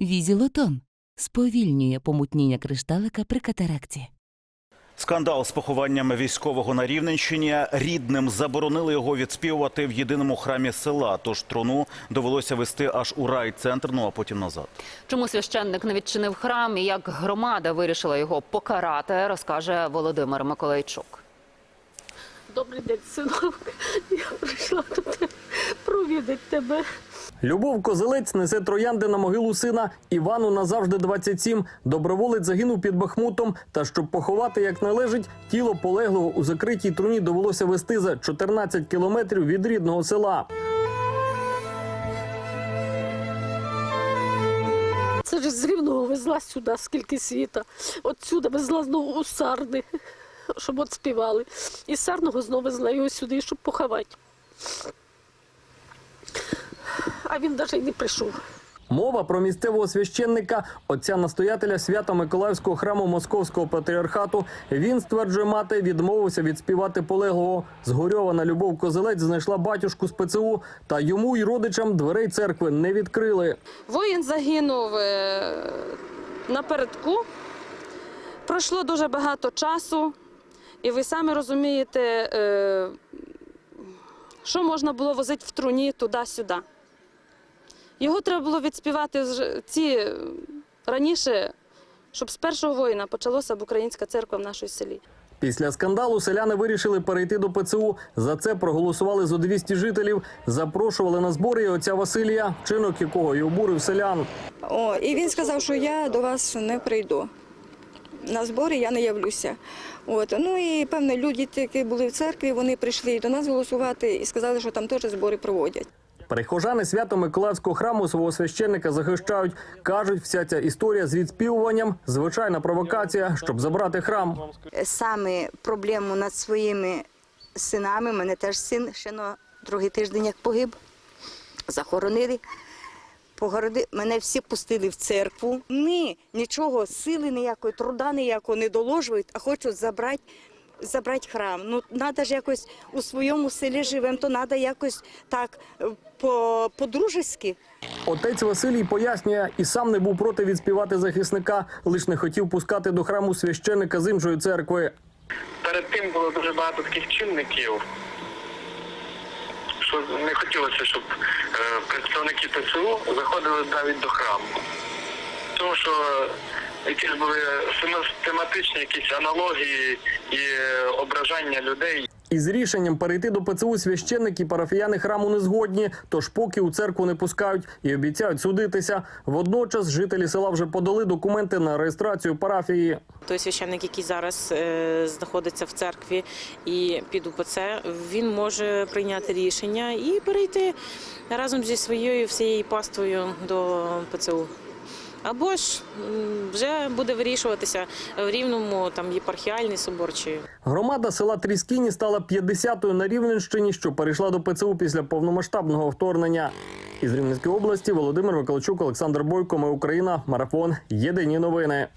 Візілотон сповільнює помутніння кришталика при катаракті. Скандал з похованням військового на Рівненщині. Рідним заборонили його відспівувати в єдиному храмі села. Тож труну довелося вести аж у райцентр, ну а потім назад. Чому священник не відчинив храм і як громада вирішила його покарати, розкаже Володимир Миколайчук. Добрий день, синок. Я прийшла тебе провідати тебе. Любов Козелець несе троянди на могилу сина Івану назавжди 27. Доброволець загинув під Бахмутом. Та щоб поховати як належить, тіло полеглого у закритій труні довелося вести за 14 кілометрів від рідного села. Це ж з Рівного везла сюди, скільки світа. От сюди везла знову у Сарни, щоб от співали. І Сарного знову везла його сюди, щоб поховати. А він навіть не прийшов. Мова про місцевого священника, отця настоятеля Свято-Миколаївського храму Московського патріархату. Він стверджує, мати відмовився відспівати полеглого. Згорьована Любов Козелець знайшла батюшку з ПЦУ, та йому й родичам дверей церкви не відкрили. Воїн загинув е, напередку. Пройшло дуже багато часу, і ви самі розумієте, е, що можна було возити в труні туди-сюди. Його треба було відспівати ці е, раніше, щоб з першого воїна почалося б українська церква в нашому селі. Після скандалу селяни вирішили перейти до ПЦУ. За це проголосували зо 200 жителів. Запрошували на збори і отця Василія, вчинок якого й обурив селян. О, і він сказав, що я до вас не прийду. На збори я не явлюся. От. Ну і певне, люди, які були в церкві, вони прийшли до нас голосувати і сказали, що там теж збори проводять. Прихожани свято Миколаївського храму свого священника захищають. Кажуть, вся ця історія з відспівуванням звичайна провокація, щоб забрати храм. саме проблему над своїми синами. Мене теж син ще на другий тиждень як погиб. Захоронили. Погороди... Мене всі пустили в церкву. Ні, нічого, сили ніякої, труда ніякого не доложують, а хочуть забрати, забрати храм. Ну, треба ж якось у своєму селі живемо, то треба якось так е, по- по-дружески. Отець Василій пояснює, і сам не був проти відспівати захисника, лиш не хотів пускати до храму священика з іншої церкви. перед тим було дуже багато таких чинників, що не хотілося, щоб е, представники ПЦУ заходили навіть до храму. Тому що якісь були систематичні якісь аналогії і е, ображання людей. Із рішенням перейти до ПЦУ священники і парафіяни храму не згодні, тож поки у церкву не пускають і обіцяють судитися. Водночас жителі села вже подали документи на реєстрацію парафії. Той священник, який зараз е, знаходиться в церкві і під УПЦ, він може прийняти рішення і перейти разом зі своєю всією паствою до ПЦУ. Або ж вже буде вирішуватися в рівному там єпархіальний собор чи Громада села Тріскіні стала 50-ю на Рівненщині, що перейшла до ПЦУ після повномасштабного вторгнення. Із Рівненської області Володимир Миколайчук, Олександр Бойко. Ми Україна. Марафон. Єдині новини.